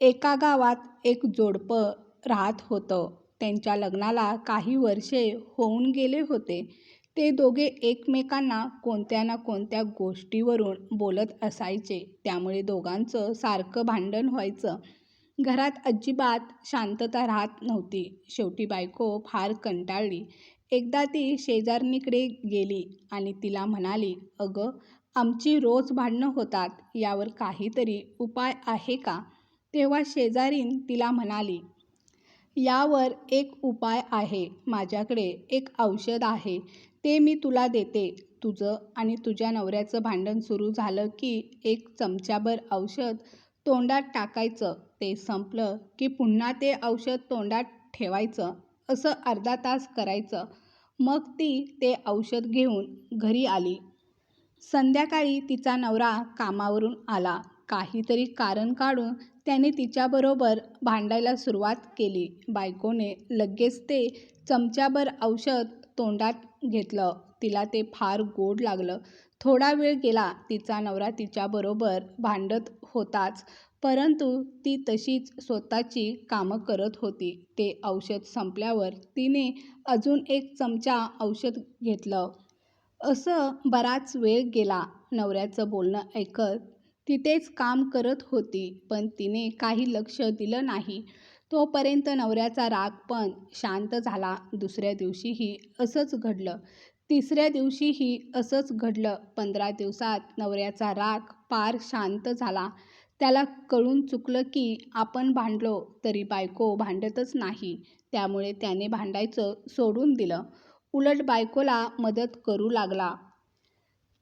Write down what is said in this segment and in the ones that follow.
एका गावात एक जोडपं राहत होतं. त्यांच्या लग्नाला काही वर्षे होऊन गेले होते. ते दोघे एकमेकांना कोणत्या ना कोणत्या गोष्टीवरून बोलत असायचे. त्यामुळे दोघांचं सारखं भांडण व्हायचं. घरात अजिबात शांतता राहत नव्हती. शेवटी बायको फार कंटाळली. एकदा ती शेजारणीकडे गेली आणि तिला म्हणाली, "अगं, आमची रोज भांडणं होतात. यावर काहीतरी उपाय आहे का? " तेव्हा शेजारीण तिला म्हणाली, "यावर एक उपाय आहे. माझ्याकडे एक औषध आहे. ते मी तुला देते. तुझं आणि तुझ्या नवऱ्याचं भांडण सुरू झालं की एक चमचाभर औषध तोंडात टाकायचं. ते संपलं की पुन्हा ते औषध तोंडात ठेवायचं. असं अर्धा तास करायचं. " मग ती ते औषध घेऊन घरी आली. संध्याकाळी तिचा नवरा कामावरून आला. काहीतरी कारण काढून त्याने तिच्याबरोबर भांडायला सुरुवात केली. बायकोने लगेच ते चमच्याभर औषध तोंडात घेतलं. तिला ते फार गोड लागलं. थोडा वेळ गेला. तिचा नवरा तिच्याबरोबर भांडत होताच, परंतु ती तशीच स्वतःची कामं करत होती. ते औषध संपल्यावर तिने अजून एक चमचा औषध घेतलं. असं बराच वेळ गेला. नवऱ्याचं बोलणं ऐकत तिथेच काम करत होती. पण तिने काही लक्ष दिलं नाही. तोपर्यंत नवऱ्याचा राग पण शांत झाला. दुसऱ्या दिवशीही असंच घडलं. तिसऱ्या दिवशीही असंच घडलं. पंधरा दिवसात नवऱ्याचा राग पार शांत झाला. त्याला कळून चुकलं की आपण भांडलो तरी बायको भांडतच नाही. त्यामुळे त्याने भांडायचं सोडून दिलं. उलट बायकोला मदत करू लागला.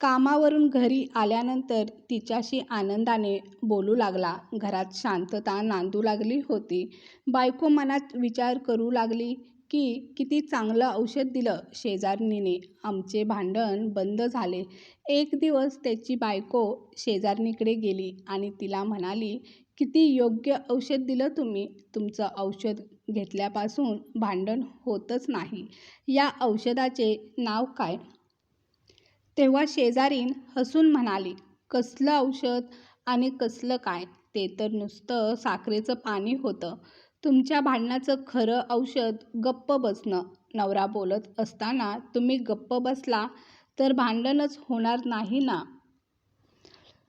कामावरून घरी आल्यानंतर तिच्याशी आनंदाने बोलू लागला. घरात शांतता नांदू लागली होती. बायको मनात विचार करू लागली की किती चांगलं औषध दिलं शेजारणीने. आमचे भांडण बंद झाले. एक दिवस त्याची बायको शेजारणीकडे गेली आणि तिला म्हणाली, "किती योग्य औषध दिलं तुम्ही. तुमचं औषध घेतल्यापासून भांडण होतच नाही. या औषधाचे नाव काय? " तेव्हा शेजारीन हसून म्हणाली, "कसलं औषध आणि कसलं काय? ते तर नुसतं साखरेचं पाणी होतं. तुमच्या भांडणाचं खरं औषध गप्प बसणं. नवरा बोलत असताना तुम्ही गप्प बसला तर भांडणच होणार नाही ना?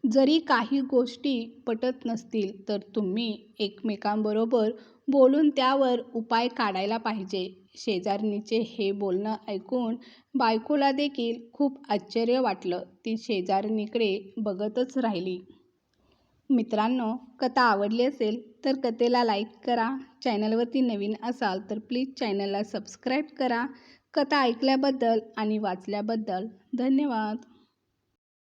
जरी काही गोष्टी पटत नसतील तर तुम्ही एकमेकांबरोबर बोलून त्यावर उपाय काढायला पाहिजे. " शेजारणीचे हे बोलणं ऐकून बायकोला देखील खूप आश्चर्य वाटलं. ती शेजारणीकडे बघतच राहिली. मित्रांनो, कथा आवडली असेल तर कथेला लाईक करा. चॅनलवरती नवीन असाल तर प्लीज चॅनलला सबस्क्राईब करा. कथा ऐकल्याबद्दल आणि वाचल्याबद्दल धन्यवाद.